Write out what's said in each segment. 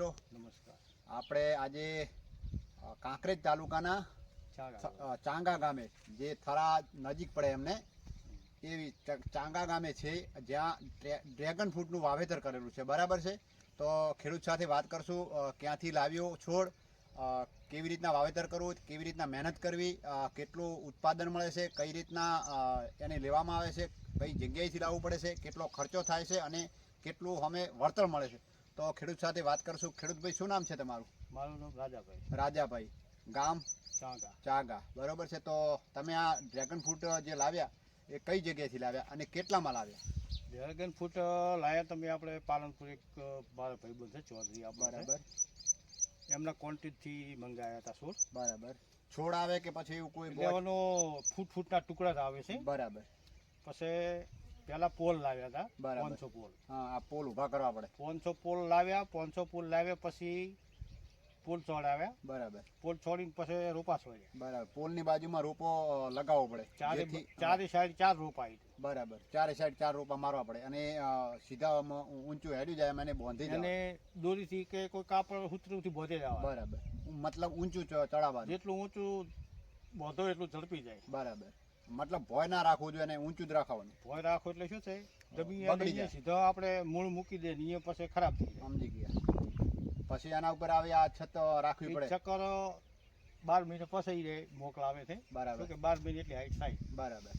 મિત્રો નમસ્કાર આપણે આજે કાંકરેજ તાલુકાના ચાગા ગામે જે થરા નજીક પડે એમને એવી ચાંગા ગામે છે જ્યાં ડ્રેગન ફ્રૂટનું વાવેતર કરેલું છે. બરાબર છે? તો ખેડૂત સાથે વાત કરશું ક્યાંથી લાવ્યો છોડ કેવી રીતના વાવેતર કરવું કેવી રીતના મહેનત કરવી કેટલું ઉત્પાદન મળે છે કઈ રીતના એને લેવામાં આવે છે કઈ જગ્યાએથી લાવવું પડે છે કેટલો ખર્ચો થાય છે અને કેટલું અમે વળતર મળે છે. તો ખેડૂત સાથે વાત કરશું. ખેડૂતભાઈ શું નામ છે તમારું? મારું નામ રાજાભાઈ. રાજાભાઈ. ગામ? ચાગા. ચાગા. બરોબર છે. તો તમે આ ડ્રેગન ફ્રૂટ જે લાવ્યા એ કઈ જગ્યાએથી લાવ્યા અને કેટલામાં લાવ્યા? ડ્રેગન ફ્રૂટ લાયા તમે આપણે પાલનપુર એક મારા ભાઈબંધ છે ચૌધરી બરાબર. એમના ક્વોન્ટિટીથી મંગાવ્યા હતા છોડ. બરાબર. છોડ આવે કે પછી એવું કોઈ લેવાનો ફૂટ ફૂટના ટુકડા જ આવે છે. બરાબર. પછી પહેલા પોલ લાવ્યા હતા. પાંચસો પોલ. હા પોલ ઊભા કરવા પડે. પાંચસો પોલ લાવ્યા પાંચસો પોલ લાવ્યા પછી પોલ ચોડાવ્યા. બરાબર. પોલ છોડીને પછી રોપા છોડ્યા. બરાબર. પોલની બાજુમાં રોપો લગાવવો પડે. ચારે ચારે સાઈડ ચાર રોપા બરાબર. ચારે સાઈડ ચાર રોપા મારવા પડે. અને સીધા ઊંચું હેડ્યું જાય મને બાંધી અને દોરીથી કે કોઈ કાપડ સૂત્રથી બોધે જવા બરાબર. મતલબ ઊંચું ચડાવવા જેટલું ઊંચું બોધો એટલું ઝડપી જાય. બરાબર. મતલબ ભોય ના રાખવું જોઈએ અને ઊંચું જ રાખવાનું. ભોય રાખો એટલે શું છે? જમીન. સીધો આપણે મૂળ મૂકી દે ને એ પછી ખરાબ થઈ જાય. સમજી ગયા. પછી એના ઉપર આવી આ છત રાખવી પડે. ચક્કર બાર મહિને પછી રે મોકલાવે છે. બરાબર. કે બાર મહિને એટલી હાઈટ થાય બરાબર.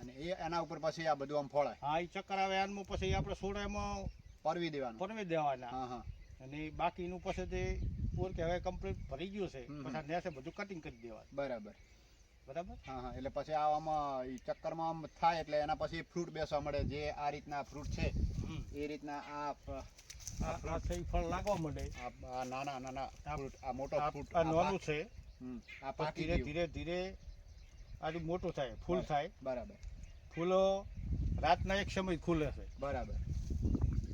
અને એ એના ઉપર પછી આ બધું આમ ફોળાય. હા એ ચક્કર આવે આનમાં પછી આપણે સોડા એમાં પરવી દેવાનું. પરવી દેવાના. હા હા. અને બાકીનું પછી તે પૂર કે હવે કમ્પ્લીટ ભરી ગયું છે. પછી નેસે બધું કટિંગ કરી દેવાનું. બરાબર. બરાબર? હા હા એટલે પછી આમાં ચક્કરમાં આમ થાય એટલે એના પછી ફ્રૂટ બેસવા મળે. જે આ રીતના ફ્રૂટ છે એ રીતના આ આ આ થઈ ફળ લાગવા મળે આ નાના નાના ફ્રૂટ આ મોટો ફ્રૂટ આ નાનું છે. આ પાકી ધીરે ધીરે ધીરે આજે મોટું થાય ફૂલ થાય. બરાબર. ફૂલો રાતના એક સમય ખુલે છે. બરાબર.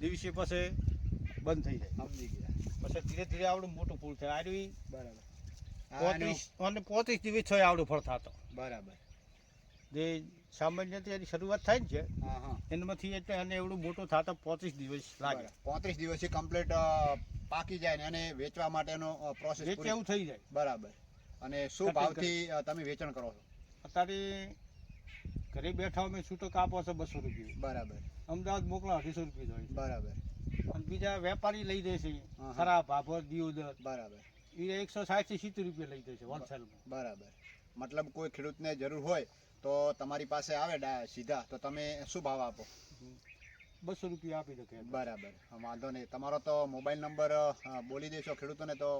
દિવસે પછી બંધ થઈ જાય. સમજી ગયા. પછી ધીરે ધીરે આવડું મોટું ફૂલ થાય. આરવી બરાબર. પોત્રીસ અને પોત્રીસ દિવસ થયો આવડું ફળ થતો. બરાબર. જે સામાન્ય એની શરૂઆત થાય ને છે હા હા. એનામાંથી એટલે અને એવડું મોટું થતા પોત્રીસ દિવસ લાગે. પોત્રીસ દિવસથી કમ્પ્લીટ પાકી જાય ને એને વેચવા માટેનો પ્રોસેસ એવું થઈ જાય. બરાબર. અને શું ભાવથી તમે વેચાણ કરો છો? અત્યારે ઘરે બેઠા અમે છૂટો કાપો છો બસો રૂપિયા. બરાબર. અમદાવાદ મોકલો અઢીસો રૂપિયા બરાબર. અને બીજા વેપારી લઈ દે છે. હા. ખરાબ ભાભર દિયોદર. બરાબર. એ એકસો સાઠથી સિત્તેર રૂપિયા લઈ દે હોલસેલમાં બરાબર. મતલબ કોઈ ખેડૂતને જરૂર હોય તો તમારી પાસે આવે સીધા. તો તમે શું ભાવ આપો? બસો રૂપિયા આપી દો બરાબર. વાંધો નહીં. તમારો તો મોબાઈલ નંબર બોલી દેશો ખેડૂતોને તો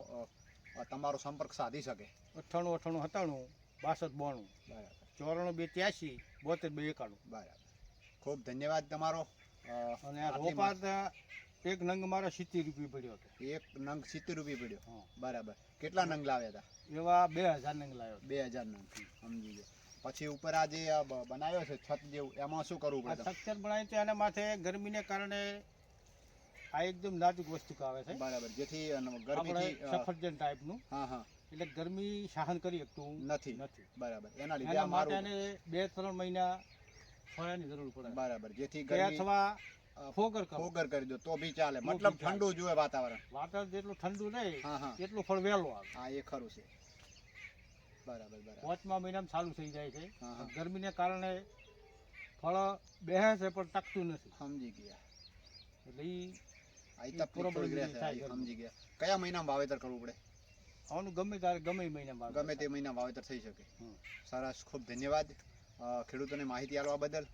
તમારો સંપર્ક સાધી શકે. અઠ્ઠાણું અઠ્ઠાણું સત્તાણું બાસઠ બોણું. બરાબર. ચોરાણું બે ત્યાસી બોતેર બે એકાણું. બરાબર. ખૂબ ધન્યવાદ તમારો. અને આ રોપા તા એક નંગ મારે સિત્તેર રૂપિયા પડ્યો હતો. એક નંગ સિત્તેર રૂપિયા પડ્યો? બરાબર. કેટલા નંગ લાવ્યા હતા? એવા બે હજાર નંગ લાવ્યો બે હજાર નંગ. સમજી ગયો. પછી ઉપર આ જે બનાવ્યો છે છત જેવું એમાં શું કરવું પડે સ્ટ્રક્ચર બનાવ્યું છે એના માથે ગરમીને કારણે આ એકદમ નાજુક વસ્તુ આવે છે. બરાબર. જેથી ગરમીથી સફરજન ટાઈપનું હા હા. એટલે ગરમી સહન કરી શકતું નથી. નથી. બરાબર. એના લીધે માટે બે ત્રણ મહિના ફળાની જરૂર પડે. બરાબર. જેથી ગયા ગરમી અથવા ફોગર કરો. ફોગર કરી દો તો બી ચાલે. મતલબ ઠંડુ જોઈએ વાતાવરણ. વાતાવરણ જેટલું ઠંડુ નહીં એટલું ફળ વહેલું આવે. હા એ ખરું છે. બરાબર બરાબર. પાંચમા મહિનામાં ચાલુ થઈ જાય છે. ગરમીને કારણે ફળ બેહે છે પણ ટકતું નથી. સમજી ગયા. એટલે જે રહેશે. થાય સમજી ગયા. કયા મહિનામાં વાવેતર કરવું પડે? આનું ગમે ત્યારે ગમે એ મહિનામાં. ગમે તે મહિના વાવેતર થઈ શકે. સરસ ખૂબ ધન્યવાદ. ખેડૂતોને માહિતી આપવા બદલ.